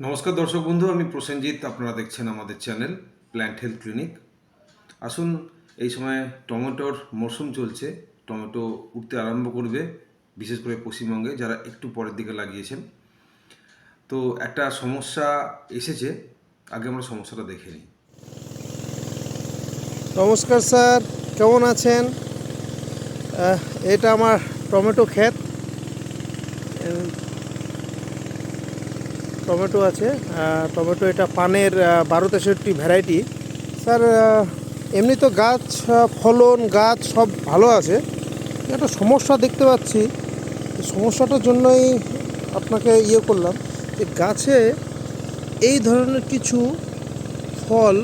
নমস্কার দর্শক বন্ধু, আমি প্রসেনজিৎ, আপনারা দেখছেন আমাদের চ্যানেল প্ল্যান্ট হেলথ ক্লিনিক আসুন, এই সময় টমেটোর মরশুম চলছে, টমেটো উঠতে আরম্ভ করবে, বিশেষ করে পশ্চিমবঙ্গে, যারা একটু পরের দিকে লাগিয়েছেন। তো একটা সমস্যা এসেছে, আগে আমরা সমস্যাটা দেখে নিই। নমস্কার স্যার, কেমন আছেন? এটা আমার টমেটো ক্ষেত। টমেটো আছে টমেটো এটা পানের বারো তেষট্টি ভ্যারাইটি। স্যার এমনি তো গাছ ফলন, গাছ সব ভালো আছে। একটা সমস্যা দেখতে পাচ্ছি সমস্যাটার জন্যই আপনাকে ইয়ে করলাম যে গাছে এই ধরনের কিছু ফল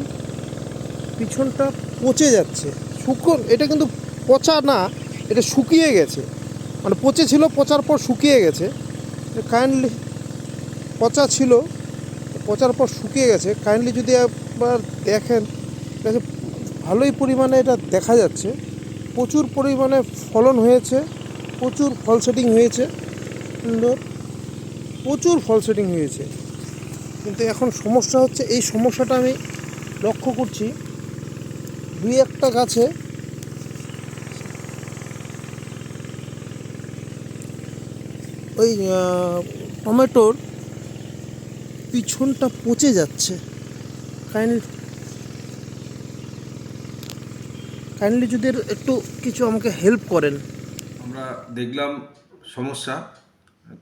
পিছনটা পচে যাচ্ছে। শুকন, এটা কিন্তু পচা না, এটা শুকিয়ে গেছে। মানে পচে ছিল পচার পর শুকিয়ে গেছে। কাইন্ডলি পচা ছিল, পচার পর শুকিয়ে গেছে। কাইন্ডলি যদি একবার দেখেন ভালোই পরিমাণে এটা দেখা যাচ্ছে। প্রচুর পরিমাণে ফলন হয়েছে, প্রচুর ফল সেটিং হয়েছে। সুন্দর, প্রচুর ফল সেটিং হয়েছে। কিন্তু এখন সমস্যা হচ্ছে, এই সমস্যাটা আমি লক্ষ্য করছি, দুই একটা গাছে ওই টমেটোর পিছনটা পচে যাচ্ছে। কাইন্ডলি কাইন্ডলি যদি একটু কিছু আমাকে হেল্প করেন। আমরা দেখলাম সমস্যা।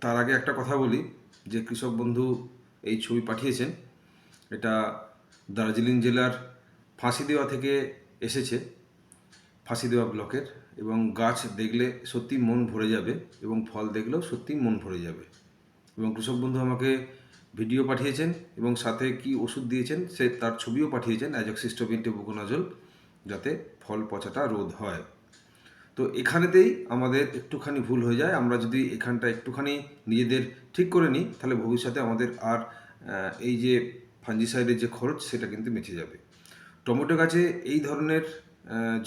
তার আগে একটা কথা বলি, যে কৃষক বন্ধু এই ছবি পাঠিয়েছেন। এটা দার্জিলিং জেলার ফাঁসি দেওয়া থেকে এসেছে ফাঁসি দেওয়া ব্লকের। এবং গাছ দেখলে সত্যি মন ভরে যাবে এবং ফল দেখলেও সত্যি মন ভরে যাবে। এবং কৃষক বন্ধু আমাকে ভিডিও পাঠিয়েছেন এবং সাথে কি ওষুধ দিয়েছেন সে তার ছবিও পাঠিয়েছেন অ্যাজক্সিস্টোবিন টেবুকোনাজল যাতে ফল পচাটা রোধ হয়। তো এখানেতেই আমাদের একটুখানি ভুল হয়ে যায়। আমরা যদি এখানটা একটুখানি নিজেদের ঠিক করে নিই, তাহলে ভবিষ্যতে আমাদের আর এই যে ফাঞ্জিসাইডের যে খরচ, সেটা কিন্তু বেঁচে যাবে। টমেটো গাছে এই ধরনের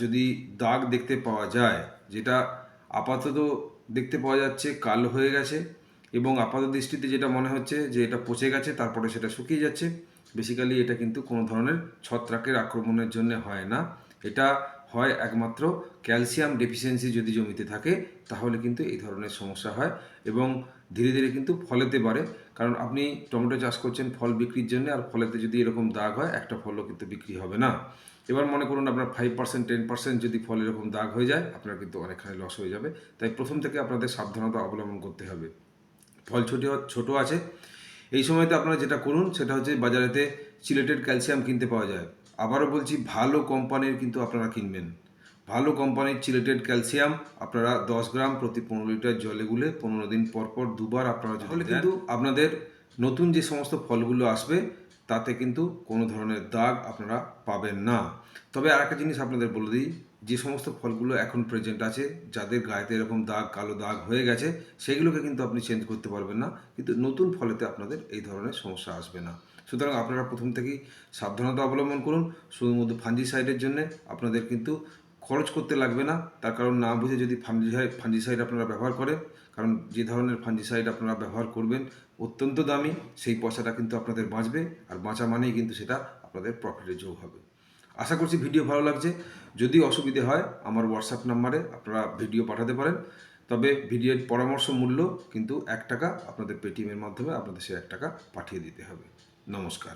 যদি দাগ দেখতে পাওয়া যায়, যেটা আপাতত দেখতে পাওয়া যাচ্ছে কালো হয়ে গেছে এবং আপাত দৃষ্টিতে যেটা মনে হচ্ছে যে এটা পচে গেছে, তারপরে সেটা শুকিয়ে যাচ্ছে বেসিক্যালি এটা কিন্তু কোনো ধরনের ছত্রাকের আক্রমণের জন্য হয় না। এটা হয় একমাত্র ক্যালসিয়াম ডেফিসিয়েন্সি যদি জমিতে থাকে, তাহলে কিন্তু এই ধরনের সমস্যা হয় এবং ধীরে ধীরে কিন্তু ফলেতে পারে কারণ আপনি টমেটো চাষ করছেন, ফল বিক্রির জন্য, আর ফলেতে যদি এরকম দাগ হয়, একটা ফলও কিন্তু বিক্রি হবে না। এবার মনে করুন আপনার ফাইভ পার্সেন্ট টেন পার্সেন্ট যদি ফল এরকম দাগ হয়ে যায়, আপনার কিন্তু অনেকখানি লস হয়ে যাবে। তাই প্রথম থেকে আপনাদের সাবধানতা অবলম্বন করতে হবে। ফল ছোট ছোট আছে। এই সময়তে আপনারা যেটা করুন সেটা হচ্ছে বাজারেতে সিলেটেড ক্যালসিয়াম কিনতে পাওয়া যায়। আবারও বলছি ভালো কোম্পানির কিন্তু আপনারা কিনবেন। ভালো কোম্পানির চিলেটেড ক্যালসিয়াম আপনারা দশ গ্রাম প্রতি পনেরো লিটার জলে গুলে পনেরো দিন পর পর দুবার আপনারা তাহলে কিন্তু আপনাদের নতুন যে সমস্ত ফলগুলো আসবে তাতে কিন্তু কোনো ধরনের দাগ আপনারা পাবেন না। তবে আর একটা জিনিস আপনাদের বলে দিই যে সমস্ত ফলগুলো এখন প্রেজেন্ট আছে, যাদের গায়েতে এরকম দাগ, কালো দাগ হয়ে গেছে, সেগুলোকে কিন্তু আপনি চেঞ্জ করতে পারবেন না। কিন্তু নতুন ফলেতে আপনাদের এই ধরনের সমস্যা আসবে না। সুতরাং আপনারা প্রথম থেকেই সাবধানতা অবলম্বন করুন। শুধুমাত্র ফাঞ্জিসাইডের জন্য আপনাদের কিন্তু খরচ করতে লাগবে না। তার কারণ না বুঝে যদি ফাঞ্জিসাইড ফাঞ্জিসাইড আপনারা ব্যবহার করেন, কারণ যে ধরনের ফাঞ্জিসাইড আপনারা ব্যবহার করবেন অত্যন্ত দামি, সেই পয়সাটা কিন্তু আপনাদের বাঁচবে। আর বাঁচা মানেই কিন্তু সেটা আপনাদের প্রফিটের যোগ হবে। আশা করছি ভিডিও ভালো লাগছে। যদি অসুবিধে হয়, আমার হোয়াটসঅ্যাপ নাম্বারে আপনারা ভিডিও পাঠাতে পারেন। তবে ভিডিওর পরামর্শ মূল্য কিন্তু এক টাকা, আপনাদের পেটিএমের মাধ্যমে আপনাদের সে এক টাকা পাঠিয়ে দিতে হবে। নমস্কার।